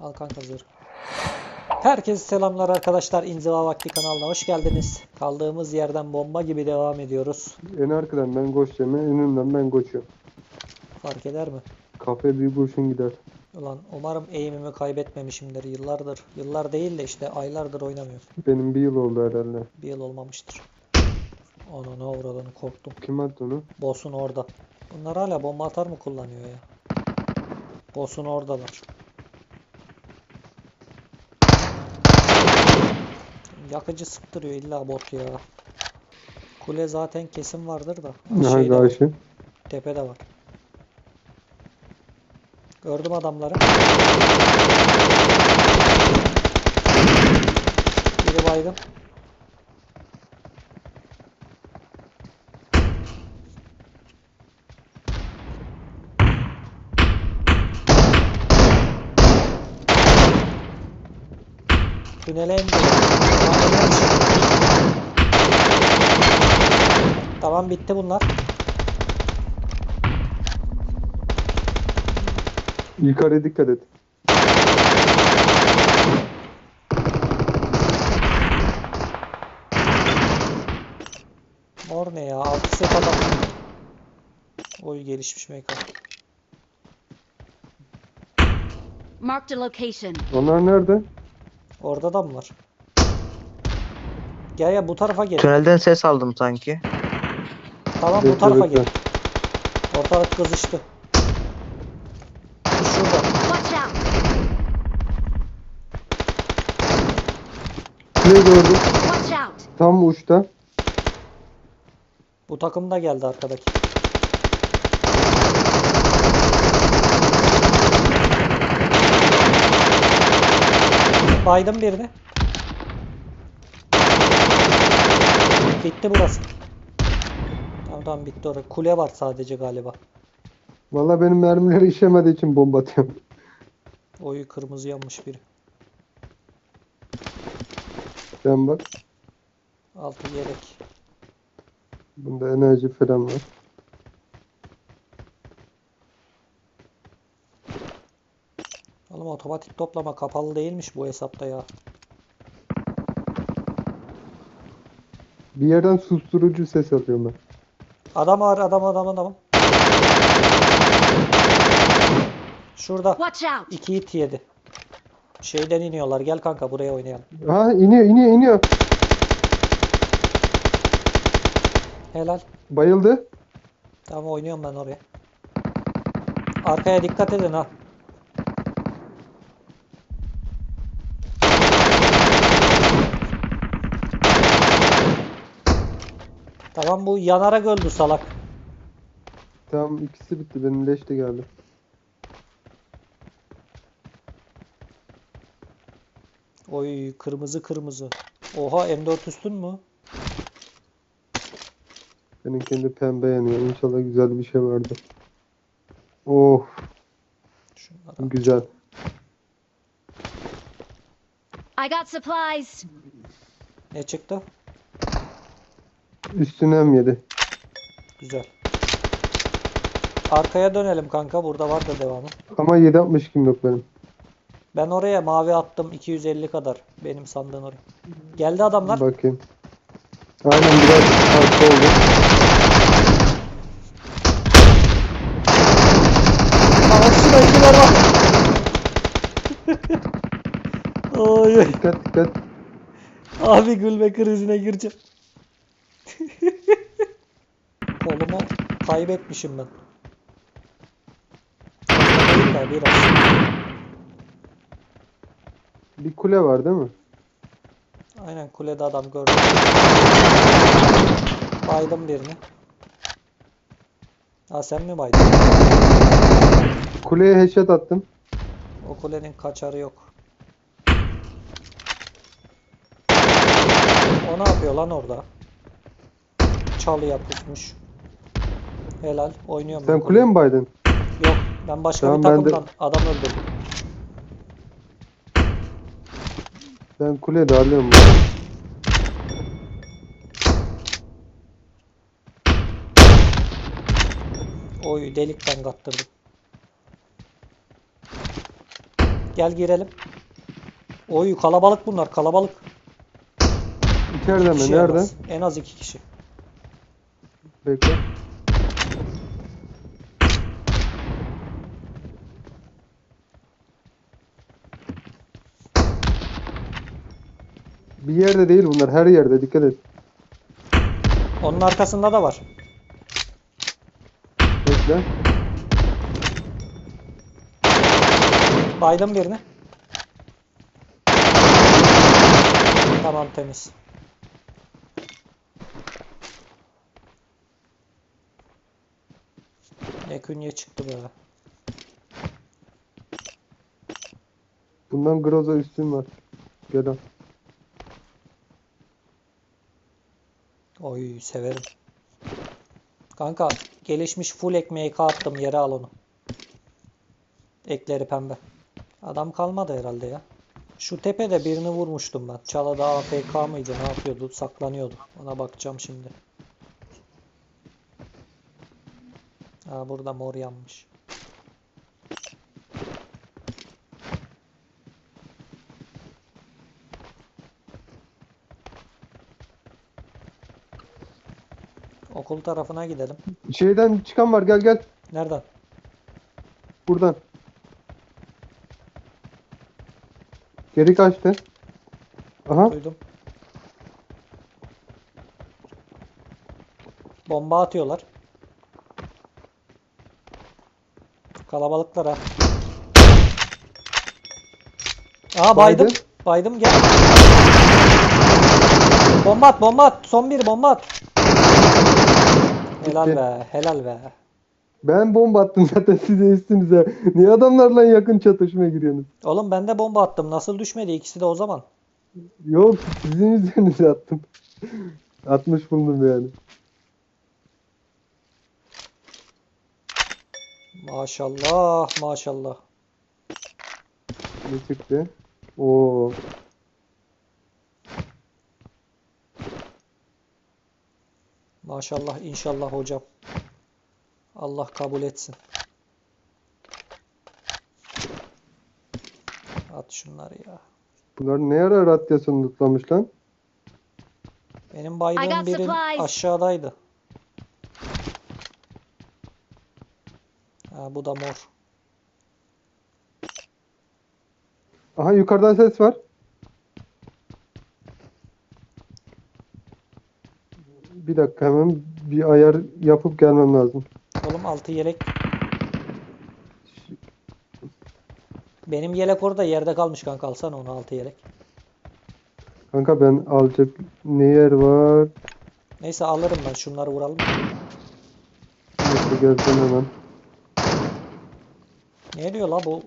Al kanka zırh. Herkese selamlar arkadaşlar. İnziva Vakti kanalına hoş geldiniz. Kaldığımız yerden bomba gibi devam ediyoruz. En arkadan ben koşacağım, en önümden ben koşuyorum. Fark eder mi? Kafaya bir kurşun gider. Ulan umarım eğimimi kaybetmemişimdir. Yıllardır, yıllar değil de işte aylardır oynamıyorum. Benim bir yıl oldu herhalde. Bir yıl olmamıştır. Ona ne uğradığını korktum. Kim attı onu? Boss'un orada. Bunlar hala bomba atar mı kullanıyor ya? Boss'un oradalar. Yakıcı sıktırıyor illa bot ya. Kule zaten kesin vardır da. Var, karşı. tepede var. Gördüm adamları. Biri baygın. Tünele indi. Tamam bitti bunlar. Yukarı dikkat et. Mor ne ya? 6 set adam. Oy gelişmiş meka. Marked a location. Onlar nerede? Orada da mı var? Gel ya bu tarafa gel. Tünelden ses aldım sanki. Tamam bu Bekle, tarafa bekle. gel. Ortalık kızıştı. Şurada. Watch out! Ne gördüm? Watch out! Tam uçta. Bu takım da geldi arkadaki. Baydım birini. Bitti burası. Tamam tamam bitti orası. Kule var sadece galiba. Valla benim mermileri işemediği için bomba atıyorum. Oyu kırmızı yanmış biri. Sen bak. Altı yelek. Bunda enerji falan var. Oğlum otomatik toplama kapalı değilmiş bu hesapta ya. Bir yerden susturucu ses alıyorum ben. Adam var adam adam adam. Şurada. Watch out! İki hit yedi. Şeyden iniyorlar. Gel kanka buraya oynayalım. Ha iniyor iniyor iniyor. Helal. Bayıldı. Tamam oynuyorum ben oraya. Arkaya dikkat edin ha. Tamam bu yanarak öldü salak. Tamam ikisi bitti. Benim leş de geldi. Oy kırmızı kırmızı. Oha M4 üstün mü? Benim kendi pembe yanıyor. İnşallah güzel bir şey vardı. Oh Şunlara. güzel. I got supplies. Ne çıktı? Üstüne mi yedi? Güzel. Arkaya dönelim kanka. Burada var da devamı. Ama 760 kim yok benim. Ben oraya mavi attım 250 kadar. Benim sandığın oraya. Geldi adamlar. Bakayım. Aynen biraz farklı oldu. Karşıda ikiler var. Oy, oy. Dikkat dikkat. Abi gülme krizine gireceğim. Kolumu kaybetmişim ben. Biraz. Bir kule var değil mi? Aynen kulede adam gördüm. Baydım birini. Ha sen mi baydın? Kuleye headshot attım. O kulenin kaçarı yok. O ne yapıyor lan orada? Çalıya pusmuş. Helal. Oynuyorum. Sen ben kuleye mi baydın? Yok. Ben başka Tamam, bir ben de- takımdan adam öldürdüm. Ben kuleye darlıyorum. Oy delikten kattırdım. Gel girelim. Oy kalabalık bunlar kalabalık. İçeride mi? En Nerede? az. En az iki kişi. Bekle. Bir yerde değil bunlar. Her yerde. Dikkat et. Onun arkasında da var. Bekle. Baydım birini. Tamam temiz. Künye çıktı böyle. Bundan Groza üstün var. Gel al. Oy severim. Kanka gelişmiş full ekmeği attım yere al onu. Ekleri pembe. Adam kalmadı herhalde ya. Şu tepede birini vurmuştum ben. Çalada AFK mıydı ne yapıyordu saklanıyordu. Ona bakacağım şimdi. Aa burada mor yanmış. Okul tarafına gidelim. Şeyden çıkan var. Gel gel. Nereden? Buradan. Geri kaçtı. Aha. Duydum. Bomba atıyorlar. Kalabalıklar ha. Aa baydım. Baydı. Baydım gel. Bomba at bomba at. Son bir bomba at. Helal be helal be. Ben bomba attım zaten size üstünüze. Niye adamlarla yakın çatışmaya giriyorsunuz? Oğlum ben de bomba attım. Nasıl düşmedi ikisi de o zaman? Yok sizin üzerinize attım. Atmış bulundum yani. Maşallah maşallah. Ne çıktı? Oo. Maşallah inşallah hocam. Allah kabul etsin. At şunları ya. Bunlar ne ara radyasyon tutlamış lan? Benim baydığım birin aşağıdaydı. Ha, bu da mor. Aha yukarıdan ses var. Bir dakika hemen bir ayar yapıp gelmem lazım. Oğlum altı yelek. Benim yelek orada yerde kalmış kanka alsana onu altı yelek. Kanka ben alacak ne yer var? Neyse alırım ben şunları vuralım. Neyse gelsen hemen. Ne diyor la bu?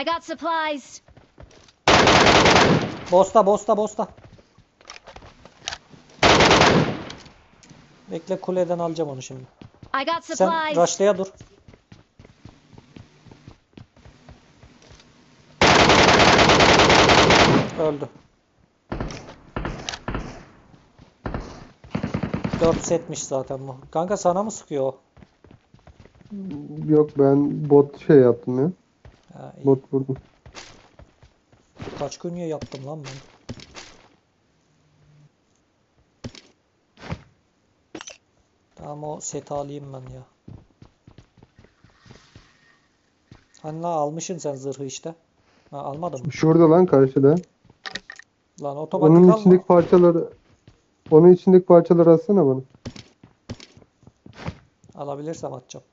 I got supplies. Bosta bosta bosta. Bekle kuleden alacağım onu şimdi. I got Sen supplies. rushlaya dur. Öldü. 4 setmiş zaten bu. Kanka sana mı sıkıyor o? Yok ben bot şey yaptım ya. Ha, iyi. Bot vurdum. Kaç gün ya yaptım lan ben. Tamam o seti alayım ben ya. Hani la almışsın sen zırhı işte. Ha almadın mı? Şurada lan karşıda. Lan otomatik Onun alma. içindeki parçaları onun içindeki parçaları atsana bana. Alabilirsem atacağım.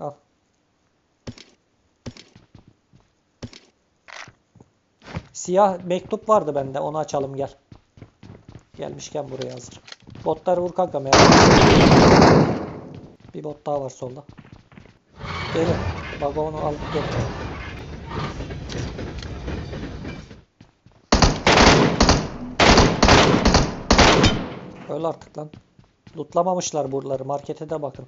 Al. Siyah mektup vardı bende. Onu açalım gel. Gelmişken buraya hazır. Botları vur kanka merak. Bir bot daha var solda. Gelin. Bak onu alıp gel. Öl artık lan. Lootlamamışlar buraları. Markete de bakın.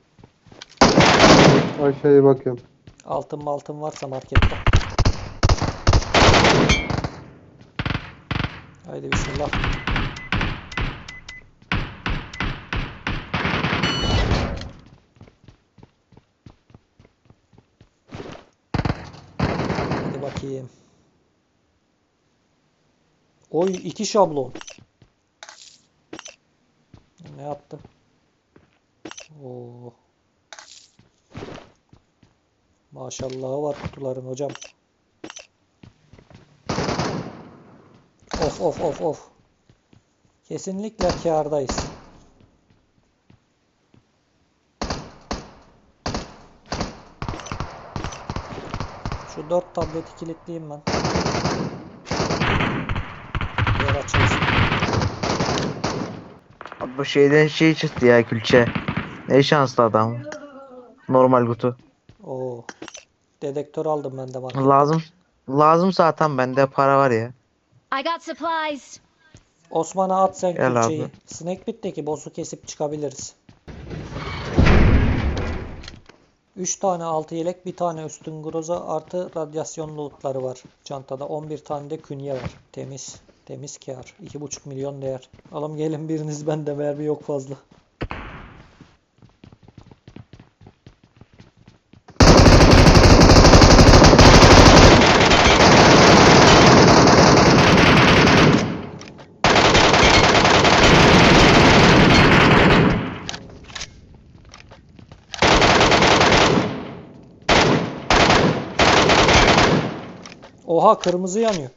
Aşağıya bakıyorum. Altın mı altın varsa markette. Haydi bismillah. Hadi bakayım. Oy iki şablon. Ne yaptı? Oo. Maşallahı var kutuların hocam. Of of of of. Kesinlikle kârdayız. Şu dört tableti kilitleyeyim ben. Yer açılsın. Abi bu şeyden şey çıktı ya külçe. Ne şanslı adam. Normal kutu. Oo. Dedektör aldım ben de bak. Lazım. Lazım zaten bende para var ya. I got supplies. Osman'a at sen Gel külçeyi. abi. Snake Pit'teki boss'u kesip çıkabiliriz. 3 tane altı yelek, bir tane üstün groza artı radyasyon lootları var çantada. 11 tane de künye var. Temiz. Temiz kar. 2,5 milyon değer. Alım gelin biriniz bende mermi yok fazla. Oha kırmızı yanıyor.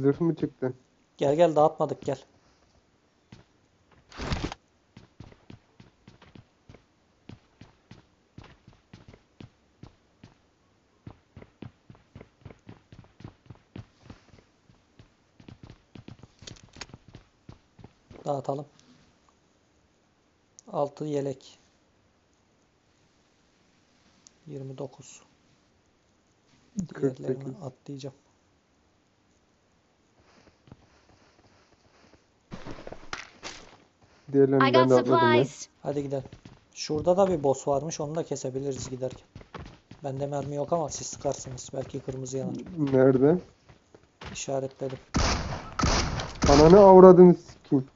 Zırh mı çıktı? Gel gel dağıtmadık gel. Dağıtalım. Altı yelek. 29. 48. Diğerlerini atlayacağım. Diğerlerini I ben got de atladım ya. supplies. Hadi gidelim. Şurada da bir boss varmış. Onu da kesebiliriz giderken. Bende mermi yok ama siz sıkarsınız. Belki kırmızı yanar. Nerede? İşaretledim. Ananı avradını sikeyim.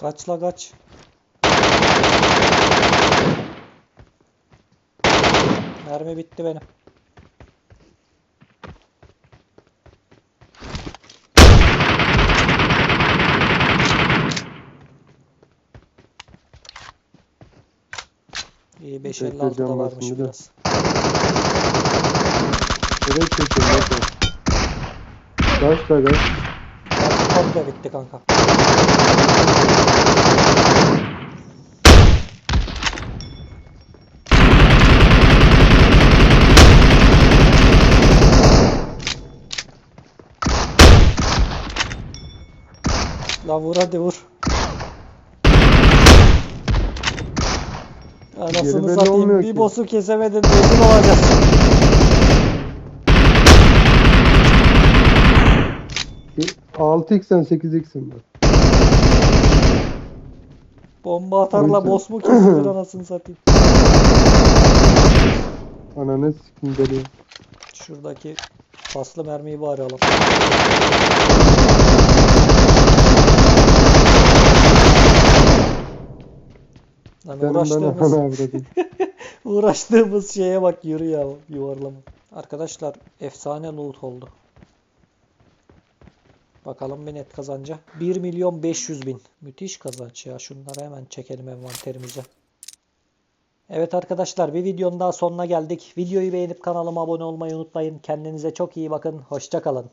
Kaçla kaç. Mermi bitti benim. İyi 556 da Bekleyeceğim varmış aslında da. biraz. Evet çekiyorum. Kaç da kaç. Komple bitti kanka. La vur hadi vur. Anasını satayım bir ki. boss'u kesemedin rezil olacağız. Bir 6x'en 8x'im var. Bomba atarla Neyse. boss mu kesilir anasını satayım. Ananı sikeyim deli. Şuradaki paslı mermiyi bari alalım. Lan ben uğraştığımız, uğraştığımız şeye bak yürü ya yuvarlama. Arkadaşlar efsane loot oldu. Bakalım bir net kazanca. 1 milyon 500 bin. Müthiş kazanç ya. Şunları hemen çekelim envanterimize. Evet arkadaşlar bir videonun daha sonuna geldik. Videoyu beğenip kanalıma abone olmayı unutmayın. Kendinize çok iyi bakın. Hoşça kalın.